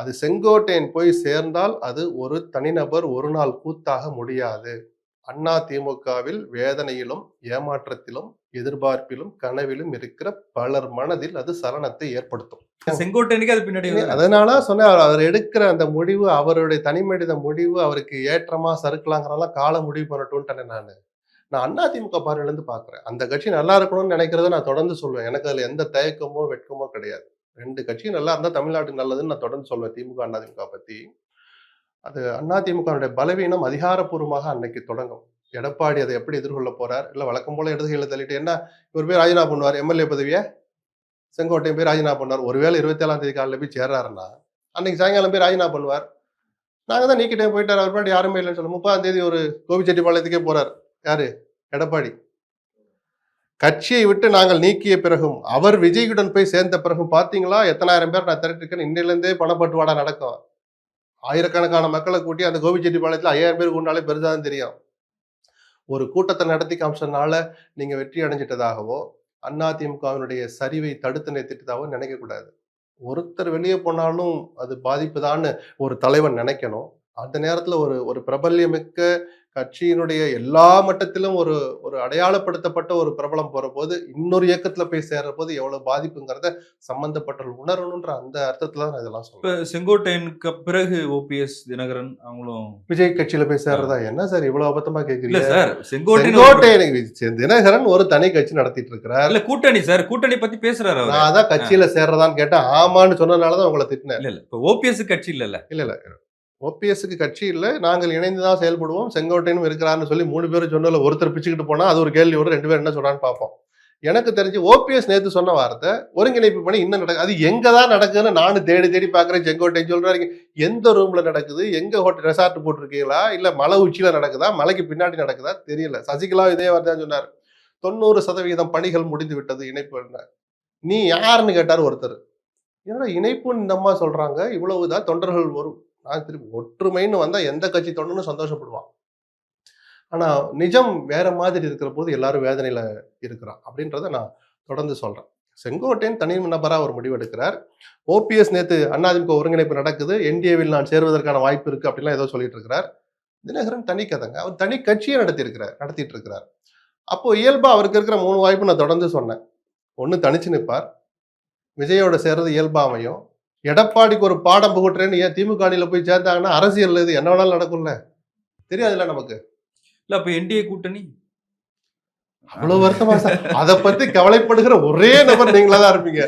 அது செங்கோட்டையன் போய் சேர்ந்தால் அது ஒரு தனிநபர் ஒரு நாள் கூத்தாக முடியாது. அண்ணா திமுகவில் வேதனையிலும் ஏமாற்றத்திலும் எதிர்பார்ப்பிலும் கனவிலும் இருக்கிற பலர் மனதில் அது சலனத்தை ஏற்படுத்தும். செங்கோட்டையனுக்கு அது பின்னாடி. அதனால சொன்னேன் அவர் எடுக்கிற அந்த முடிவு அவருடைய தனிமனித முடிவு அவருக்கு ஏற்றமா சறுக்கலாங்கிறதெல்லாம் கால முடிவு பண்ணட்டும்ட்டேனே நான். நான் அதிமுக பார்வையில இருந்து பாக்குறேன் அந்த கட்சி நல்லா இருக்கணும்னு நினைக்கிறத நான் தொடர்ந்து சொல்லுவேன் எனக்கு அதுல எந்த தயக்கமோ வெட்கமோ கிடையாது. ரெண்டு கட்சியும் நல்லா இருந்தால் தமிழ்நாட்டுக்கு நல்லதுன்னு நான் தொடர்ந்து சொல்வேன். திமுக அதிமுக பற்றி அது அதிமுகவுடைய பலவீனம் அதிகாரப்பூர்வமாக அன்னைக்கு தொடங்கும். எடப்பாடி அதை எப்படி எதிர்கொள்ள போறார்? இல்லை வழக்கம் போல இடதுகையில தள்ளிட்டு என்ன இவர் போய் ராஜினாமா பண்ணுவார்? எம்எல்ஏ பதவியை? செங்கோட்டையும் போய் ராஜினாமா பண்ணார். ஒருவேளை இருபத்தி ஏழாம் தேதி காலையில் போய் சேர்றாருன்னா அன்னைக்கு சாயங்காலம் போய் ராஜினாமா பண்ணுவார். நாங்க தான் நீக்கிட்டே போயிட்டார். அவர் பாட்டு யாருமே இல்லைன்னு சொல்லுவோம் முப்பதாம் தேதி ஒரு கோபிச்செட்டிப்பாளையத்துக்கே போறார். யாரு? எடப்பாடி. கட்சியை விட்டு நாங்கள் நீக்கிய பிறகும் அவர் விஜயுடன் போய் சேர்ந்த பிறகும் பார்த்தீங்களா எத்தனாயிரம் பேர் நான் திரட்டிருக்கேன். இன்னிலேருந்தே பணப்பட்டுவாடா நடக்கும். ஆயிரக்கணக்கான மக்களை கூட்டி அந்த கோபிச்செட்டிப்பாளையத்தில் ஐயாயிரம் பேர் கூண்டாலே பெருசாதான் தெரியும். ஒரு கூட்டத்தை நடத்தி காமிச்சதுனால நீங்கள் வெற்றி அடைஞ்சிட்டதாகவோ அதிமுகவினுடைய சரிவை தடுத்து நிறுத்திட்டதாகவோ நினைக்கக்கூடாது. ஒருத்தர் வெளியே போனாலும் அது பாதிப்புதான்னு ஒரு தலைவன் நினைக்கணும். அந்த நேரத்துல ஒரு ஒரு பிரபல்யமிக்க கட்சியினுடைய எல்லா மட்டத்திலும் ஒரு ஒரு அடையாளப்படுத்தப்பட்ட ஒரு பிரபலம் போற போது இன்னொரு இயக்கத்துல போய் சேர்ற போது எவ்வளவு பாதிப்புங்கிறத சம்பந்தப்பட்டவர்கள் உணரணுன்ற அந்த அர்த்தத்துல தான் இதெல்லாம் இப்ப செங்கோட்டையனுக்கு பிறகு ஓபிஎஸ் தினகரன் அவங்களும் விஜய் கட்சியில போய் சேர்றதா? என்ன சார் இவ்வளவு அபத்தமா கேக்குறீங்க? சார் செங்கோட்டையன் செங்கோட்டையன் தினகரன் ஒரு தனி கட்சி நடத்திட்டு இருக்கிறார் இல்ல கூட்டணி சார் கூட்டணி பத்தி பேசுறாரு நான் அதான் கட்சியில சேர்றதான்னு கேட்டேன். ஆமான்னு சொன்னதுனாலதான் உங்களை திட்டினேன். இல்ல இல்ல இப்ப ஓபிஎஸ் கட்சி இல்ல இல்ல இல்ல. ஓபிஎஸ்க்கு கட்சி நாங்கள் இணைந்து தான் செயல்படுவோம். செங்கோட்டையும் இருக்கிறாருன்னு சொல்லி மூணு பேரும் சொன்னதில் ஒருத்தர் பிச்சுக்கிட்டு போனால் அது ஒரு கேள்வி வரும். ரெண்டு பேரும் என்ன சொல்கிறான்னு பார்ப்போம். எனக்கு தெரிஞ்சு ஓபிஎஸ் நேற்று சொன்ன வார்த்தை ஒருங்கிணைப்பு பண்ணி இன்னும் நடக்குது அது எங்கே தான் நடக்குதுன்னு நானும் தேடி தேடி பார்க்குறேன். செங்கோட்டையன் சொல்றாரு. எந்த ரூமில் நடக்குது? எங்கே ஹோட்டல் ரெசார்ட் போட்டிருக்கீங்களா? இல்லை மலை உச்சியில் நடக்குதா? மலைக்கு பின்னாடி நடக்குதா? தெரியல. சசிகலா இதே வார்த்தை தான் சொன்னார். தொண்ணூறு சதவீதம் பணிகள் முடிந்து விட்டது. இணைப்பு நீ யாருன்னு கேட்டார் ஒருத்தர். என்னடா இணைப்புன்னு இந்த அம்மா சொல்றாங்க? இவ்வளவுதான் தொண்டர்கள் வரும். நான் திருப்பி ஒற்றுமைன்னு வந்தா எந்த கட்சி தொண்டனும் சந்தோஷப்படுவான். ஆனா நிஜம் வேற மாதிரி இருக்கிற போது எல்லாரும் வேதனையில இருக்கிறான் அப்படின்றத நான் தொடர்ந்து சொல்றேன். செங்கோட்டையன் தனி நபரா ஒரு முடிவு எடுக்கிறார் ஓபிஎஸ் நேத்து அதிமுக ஒருங்கிணைப்பு நடக்குது. என்டிஏவில் நான் சேருவதற்கான வாய்ப்பு இருக்கு அப்படிலாம் ஏதோ சொல்லிட்டு இருக்கிறார். தினகரன் தனி கதைங்க. அவர் தனி கட்சியை நடத்தி இருக்கிறார் நடத்திட்டு இருக்கிறார். அப்போ இயல்பா அவருக்கு இருக்கிற மூணு வாய்ப்பு நான் தொடர்ந்து சொன்னேன். ஒன்னு தனிச்சு நிற்பார் விஜயோட சேர்றது இயல்பா அமையும். எடப்பாடிக்கு ஒரு பாடம் புகட்டுறேன்னு ஏன் திமுக அணியில போய் சேர்ந்தாங்கன்னா அரசியல் இது என்ன வேணாலும் நடக்கும்ல? தெரியாதுல்ல நமக்கு? இல்ல அப்ப என்டிஏ கூட்டணி? அவ்வளவு வருத்தமா சார். அதை பத்தி கவலைப்படுகிற ஒரே நபர் நீங்களா தான் இருப்பீங்க.